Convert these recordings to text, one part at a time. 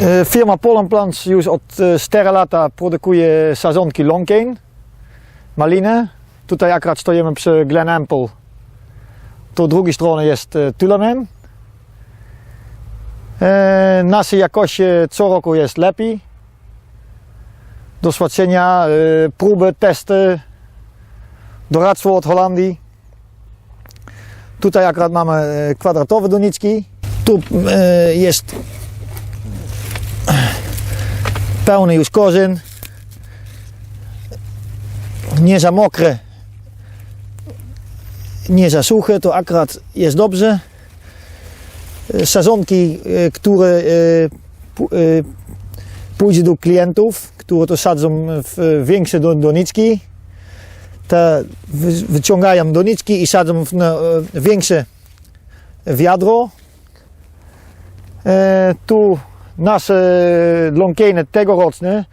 E, Firma Pollenplants już od e, 4 lata produkuje sadzonki Longcane, maliny. Tutaj akurat stoimy przy Glen Ample. Tu drugiej stronie jest e, Tulamen. E, Nasze jakości co roku jest lepiej. Doświadczenia, e, próby, testy, doradztwo od Holandii. Tutaj akurat mamy e, kwadratowe doniczki. Tu e, jest pełny już korzeń. Nie za mokre, nie za suche, to akurat jest dobrze. E, Sadzonki, e, które e, pójdzie do klientów, które to sadzą w większe do- doniczki, wy- wyciągają doniczki i sadzą w większe wiadro. Tu nasze longkane tegoroczne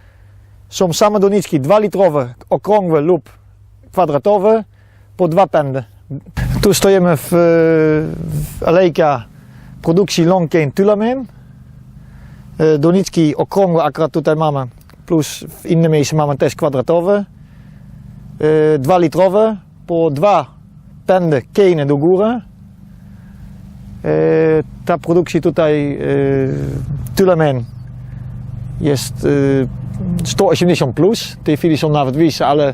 są same doniczki 2 litrowe, okrągłe lub kwadratowe po dwa pędy. Tu stoimy w, w alejka produkcji longkane Tulamen. E, Doniczki okrągłe akurat tutaj mamy, plus w innym miejscu mamy też kwadratowe. 2 litrowe po dwa pędy kejne do góry. E, Ta produkcja tutaj e, Tulamen jest e, 180 plus. W tej chwili są nawet wyższe, ale e,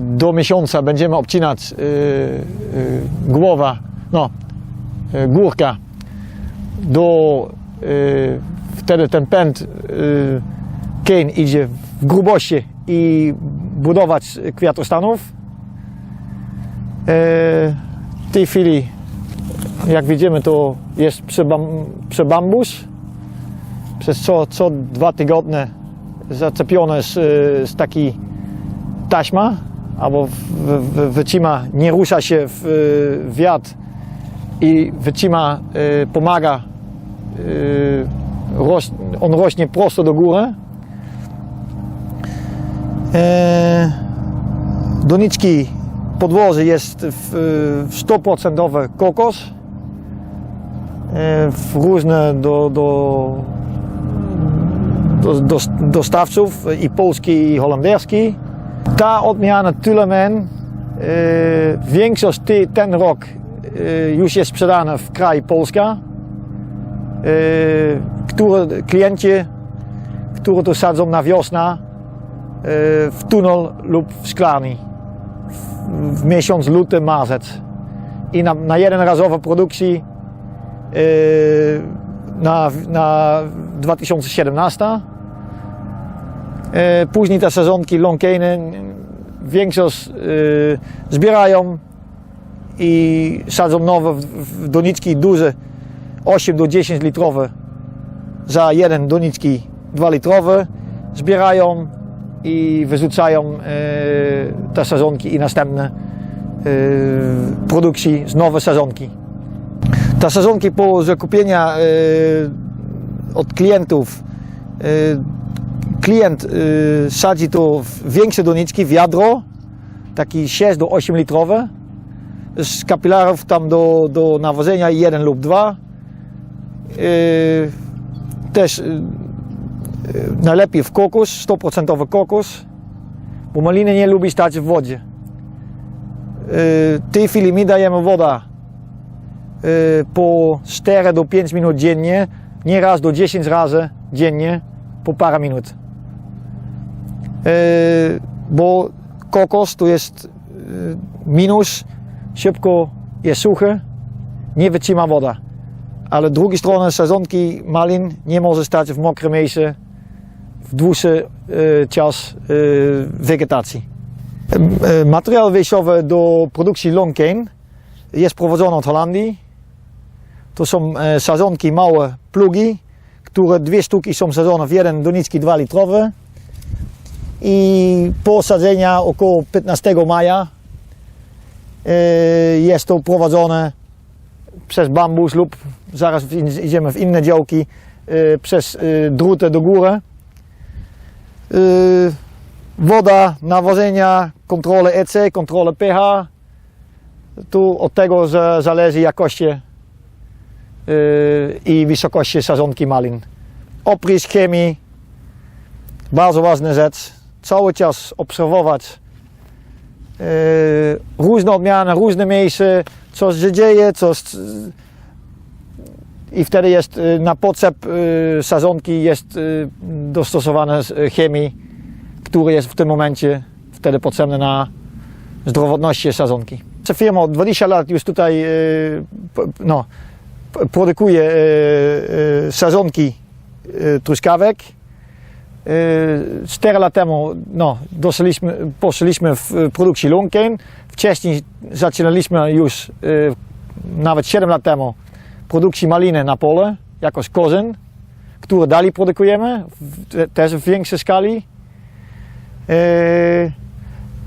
do miesiąca będziemy obcinać e, e, głowa, no, e, górka do e, wtedy ten pęd e, kejn idzie w grubości i budować kwiatostanów. E, W tej chwili jak widzimy, to jest przebam, przebambus. Przez co, co dwa tygodnie zaczepione z, z taki taśma, albo wycima nie rusza się w wiatr i wycima e, pomaga, roś, on rośnie prosto do góry. E, doniczki podłoże jest w, w 100% kokos w różne do, do, do, do, dostawców i polski i holenderski. Ta odmiana Tulamen, e, większość ty, ten rok e, już jest sprzedana w kraj Polska, e, które klienci, które to sadzą na wiosnę e, w tunel lub w szklarni w miesiąc luty, marzec. I na, na jednorazową produkcji yy, na, na 2017. Yy, później te sezonki longkane większość yy, zbierają i sadzą nowe w, doniczki duże 8 do 10 litrowe za jeden doniczki 2 litrowe zbierają i wyrzucają te sezonki i następne produkcji z nowe sezonki. Te sezonki po zakupienia e, od klientów e, klient e, sadzi w większe doniczki, wiadro, taki 6 do 8 litrowe, z kapilarów tam do, do nawożenia jeden lub dwa. E, też najlepiej w kokos, 100% kokos, bo maliny nie lubi stać w wodzie. W tej chwili my dajemy woda po 4 do 5 minut dziennie, nieraz do 10 razy dziennie po parę minut. Yy, Bo kokos to jest yy, minus, szybko jest suchy, nie wytrzyma woda. Ale drugiej strony sezonki malin nie może stać w mokrym miejscu w dłuższy czas wegetacji. Materiał wejściowy do produkcji longcane jest prowadzony od Holandii. To są e, sadzonki małe plugi, które dwie sztuki są sadzone w jeden doniczki 2 litrowe. I po sadzenia około 15 maja e, jest to prowadzone przez bambus lub zaraz idziemy w inne działki e, przez druty do góry. Woda, nawożenia, kontrolę EC, kontrolę pH. Tu od tego zależy jakości y, i wysokości sadzonki malin. oprysk chemii, bardzo ważna rzecz. Cały czas obserwować e, różne odmiany, różne miejsca, co się dzieje, co i wtedy jest e, na potrzeb sadzonki jest e, chemii, który jest w tym momencie wtedy potrzebny na zdrowotności sadzonki. Firma od 20 lat już tutaj no, p- produkuje e, e, sadzonki e, truskawek. Cztery lata temu no, doszliśmy, poszliśmy w produkcji lunken. Wcześniej zaczynaliśmy już nawet 7 lat temu produkcji maliny na pole, jako kozyn, które dalej produkujemy, też w większej skali.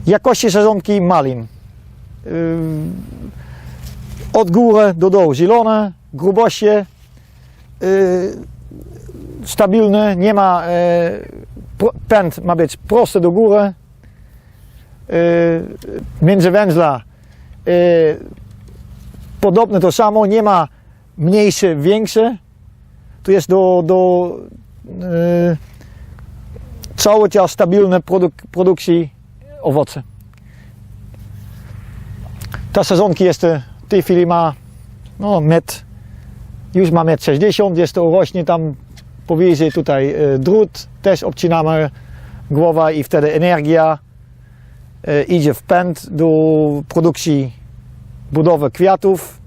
Jakości sadzonki malin. Od góry do dołu zielone, grubości, e, stabilne, nie ma, e, pęd ma być prosty do góry, e, między węzła e, podobne to samo, nie ma mniejsze, większe, to jest do, do cały czas stabilne produk produkcji owoce. Ta sezonki jest w tej chwili ma no, metr, już ma metr 60, jest to rośnie tam powyżej tutaj e, drut, też obcinamy głowę i wtedy energia e, idzie w pęd do produkcji budowy kwiatów.